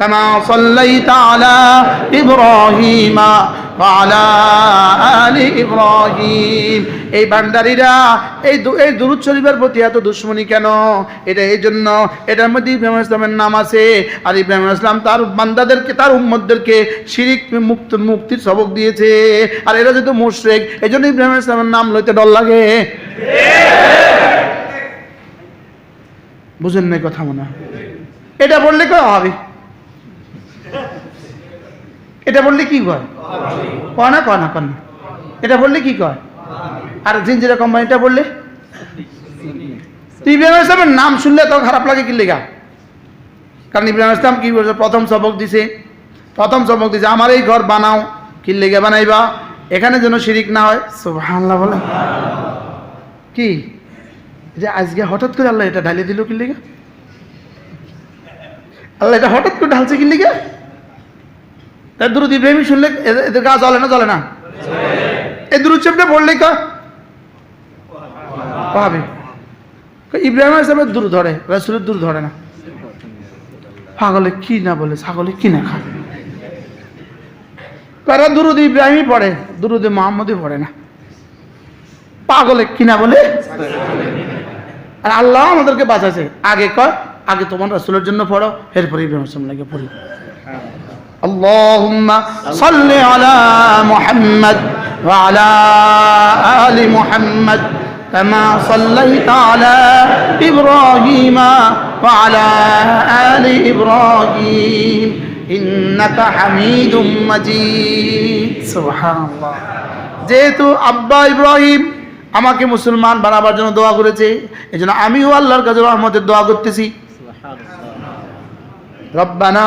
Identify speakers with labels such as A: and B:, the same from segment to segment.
A: كما صليت على إبراهيم وعلى آل إبراهيم এই বান্দারিরা এই দু- এই দুরুদ শরীফের প্রতি এত দুশ্মনী কেন এটা এই জন্য এটার মধ্যে ইব্রাহিম ইসলামের নাম আছে আর ইব্রাহিম ইসলাম তার বান্দাদেরকে তার উম্মতদেরকে শিরিক মুক্ত মুক্তির সবক দিয়েছে আর এরা যেহেতু মুশরিক এই জন্য ইব্রাহিম ইসলামের নাম লইতে ডর লাগে বুঝেন নাই কথা মনে হয়? এটা বললে কয় হবে এটা বললে কি কয়? কয় না কয় না কয় না। এটা বললে কি কয়? আর জিঞ্জিরা কোম্পানিটা বললে? ইব্রাহিম ইসলামের নাম শুনলে তো খারাপ লাগে কি লেগা? কারণ ইব্রাহিম ইসলাম কি বলছে? প্রথম সবক দিছে। প্রথম সবক দিছে, আমার এই ঘর বানাও, কি লেগে বানাইবা? এখানে যেন শিরিক না হয়। সুবহানাল্লাহ বলে। কি? যে আজকে হঠাৎ করে আল্লাহ এটা ঢালিয়ে দিল কি লেগে? আল্লাহ এটা হঠাৎ করে ঢালছে কি লেগে? তার দুরুদ ইব্রাহিম শুনলে এদের- গা জ্বলে না? জ্বলে না? এই দুরুদ শরীফটা পড়লে কা? পাবে ইব্রাহিম ইসলামের দূর ধরে, রাসুলের দূর ধরে না। পাগলে কি না বলে, ছাগলে কি না খাবে কারা দুরুদ ইব্রাহিমই পড়ে, দুরুদে মোহাম্মদই পড়ে না। পাগলে কি না বলে? আর আল্লাহ আমাদেরকে বাঁচাছে আগে কর আগে তোমার রাসুলের জন্য পড়ো, এরপরে ইব্রাহিম ইসলাম লাগে পড়ি। اللهم صل على محمد وعلى آل محمد كما صليت على إبراهيم وعلى آل إبراهيم إنك حميد مجيد سبحان الله যেহেতু আব্বা ইব্রাহিম আমাকে মুসলমান বানাবার জন্য দোয়া করেছে এই জন্য আমিও আল্লাহর কাছে রহমতের দোয়া করতেছি ربنا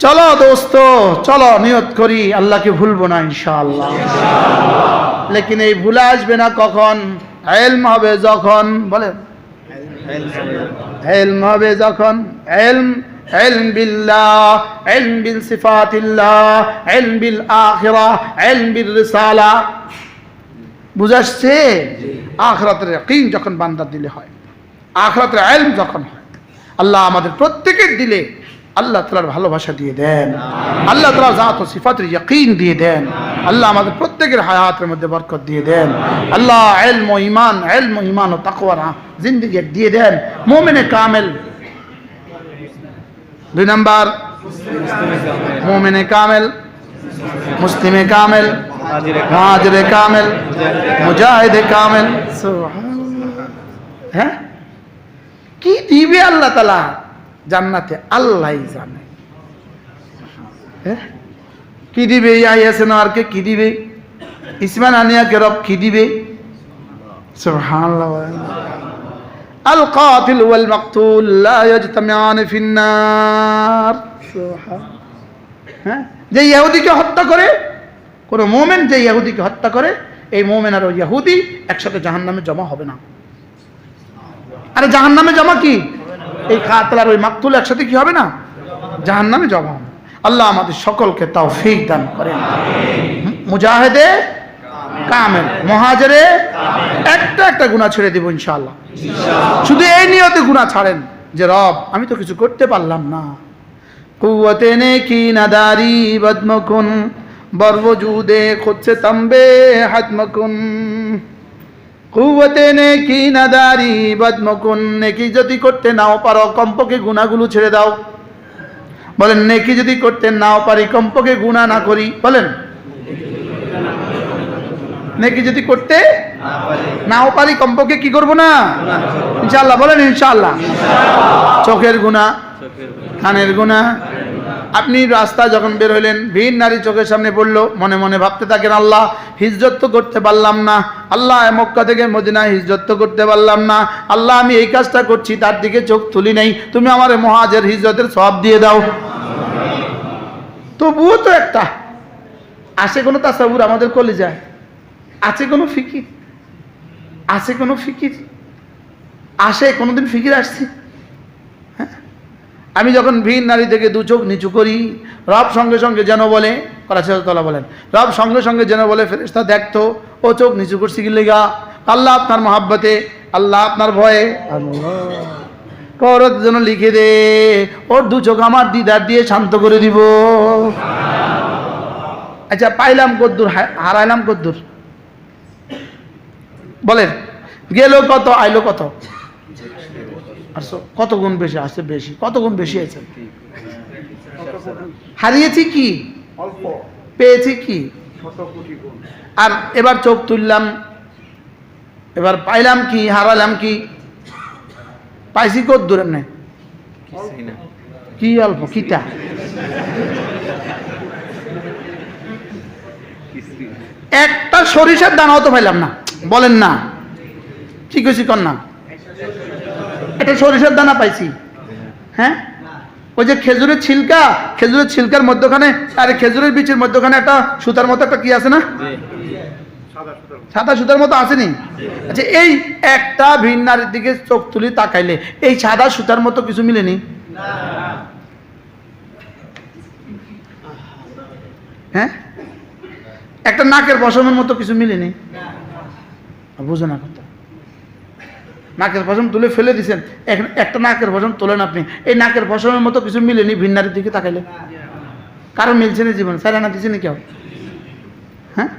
A: চলো দোস্ত চলো নিয়ত করি আল্লাহকে ভুলবো না ইনশাআল্লাহ লেকিন এই ভুলে আসবে না কখন এলম হবে যখন বলেন এলম হবে যখন এলম علم بالله علم بالصفات الله علم بالآخرة علم بالرسالة বুঝাচ্ছে আখরাতের ইয়াকিন যখন বান্দার দিলে হয় আখরাতের ইলম যখন হয় আল্লাহ আমাদের প্রত্যেকের দিলে আল্লাহ তালার ভালোবাসা দিয়ে দেন। আল্লাহ তালা জাত ও সিফাতের ইয়াকিন দিয়ে দেন। আল্লাহ আমাদের প্রত্যেকের হায়াতের মধ্যে বরকত দিয়ে দেন। আল্লাহ এলম ইমান এলম ইমান ও তাকওয়ার জিন্দগি দিয়ে দেন। মোমেনে কামেল। দুই নাম্বার, মোমেনে কামেল, মুসলিমে কামেল হাজরে কামেল, মুজাহিদে কামেল। হ্যাঁ? কি দিবে আল্লাহ তালা জান্নাতে আল্লাহ জানে। কি দিবে আইয়াছে না আর কে কি দিবে? ইসমান আনিয়াকে রব কি দিবে? আল কাতিল ওয়াল মাকতুল লা ইয়াজতামিআন ফিন্নার। হ্যাঁ? যে ইহুদিকে হত্যা করে, কোনো মোমেন যে ইহুদিকে হত্যা করে, এই মোমেন আর ইহুদি একসাথে জাহান্নামে জমা হবে না। আরে জাহান্নামে জমা কি? এই কাতল আর ওই মাকতুল একসাথে কি হবে না? জাহান্নামে জমা হবে। আল্লাহ আমাদের সকলকে তাও ফিক দান করেন। মুজাহিদে কামেল। মহাজরে একটা একটা গুণা ছেড়ে দিব ইনশাল্লাহ শুধু এই নিয়তে গুণা ছাড়েন যে, রব, আমি তো কিছু করতে পারলাম না। কুয়াতে নে কি নাদারি বদমকুন বর্বজুদে খুদসে তম্বে হাতমকুন কুয়াতে নে কি নাদারি বদমকুন নেকি যদি করতে নাও পারো কম্পকে গুণাগুলো ছেড়ে দাও। বলেন নেকি যদি করতে নাও পারি কম্পকে গুণা না করি বলেন। নেকি যদি করতে নাও পারি কম্পকে কি করব না? ইনশাআল্লাহ বলেন ইনশাআল্লাহ। চোখের গুণা। কানের গুণা আপনি রাস্তা যখন বের হইলেন, ভিন নারী চোখের সামনে পড়ল মনে মনে ভাবতে থাকেন, আল্লাহ, হিজরত তো করতে পারলাম না। আল্লাহ, মক্কা থেকে মদিনায় হিজরত তো করতে পারলাম না। আল্লাহ, আমি এই কাজটা করছি, তার দিকে চোখ তুলি নাই। তুমি আমার মহাজের হিজরতের সব দিয়ে দাও। তবুও তো একটা, আসে কোনো তাসাবুর আমাদের কলে যায় আছে কোনো ফিকির? আছে কোনো ফিকির? আসে, কোনোদিন ফিকির আসছে? আমি যখন ভিন নারী থেকে দু চোখ নিচু করি, রব সঙ্গে সঙ্গে যেন বলে করাচিতলা বলেন, রব সঙ্গে সঙ্গে যেন বলে ফেরেস্তা দেখতো, ও চোখ নিচু করছি কি লেগা? আল্লাহ আপনার মহাব্বতে, আল্লাহ আপনার ভয়ে। করত যেন লিখে দে, ওর দু চোখ আমার দিদার দিয়ে শান্ত করে দিব। আচ্ছা পাইলাম কদ্দুর হারাইলাম কদ্দুর। বলেন, গেল কত, আইলো কত? আর কত গুণ বেশি? আসছে বেশি। কত গুণ বেশি আছে হারিয়েছি কি? পেয়েছি কি? আর এবার চোখ তুললাম এবার পাইলাম কি হারালাম কি? পাইছি কত দূরে নেই কি অল্প? কিটা? একটা সরিষার দানাও তো পাইলাম না। বলেন না। কি কইছি কর না? একটা সরিষার দানা পাইছি। হ্যাঁ? ওই যে খেজুরের ছিলকা, খেজুরের ছিলকার মধ্যখানে, আরে খেজুরের বীজের মধ্যখানে একটা সুতার মতো একটা কি আছে না?
B: সাদা সুতার
A: মতো আসেনি? আচ্ছা এই একটা ভিন নারীর দিকে চোখ তুলি তাকাইলে, এই সাদা সুতার মতো কিছু মিলেনি? হ্যাঁ? একটা নাকের পশমের মতো কিছু মিলেনি? বুঝো না কথা। নাকের পশম তুলে ফেলে দিছেন এখন একটা নাকের পশম তোলেন আপনি এই নাকের পশমের মতো কিছু মিলেনি ভিন্নারের দিকে তাকাইলে কারো মিলছে না জীবন স্যার না দিচ্ছে না কেউ হ্যাঁ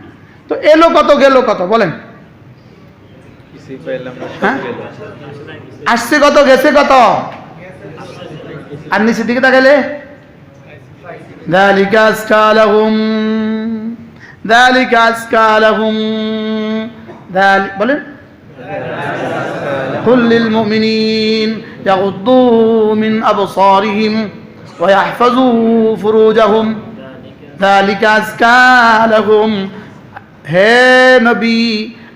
A: তো এলো কত গেল কত বলেন
C: কিছুই পাইলাম না সব
A: হ্যাঁ?
C: গেল
A: আসছে কত গেছে কত আর নিচের দিকে তাকাইলে ذلك أزكى لهم ذلك أزكى لهم ذلك বলেন قل للمؤمنين يغضوا من أبصارهم ويحفظوا فروجهم ذلك أزكى لهم হে নবী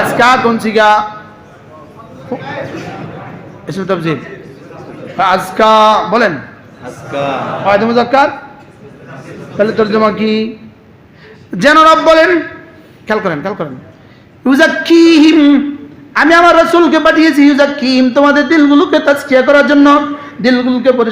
A: আজকা কোন সিগা اسم تفضيل আজকা বলেন
C: আজকা
A: কয়দ মুজাক্কার তাহলে তর্জমা কি যেন রব বলেন খেয়াল করেন খেয়াল করেন ইউজাক্কিহিম আমি আমার রাসূলকে পাঠিয়েছি ইউজাক্কিহিম তোমাদের দিলগুলোকে তাজকিয়া করার জন্য দিলগুলোকে পরিষ্কার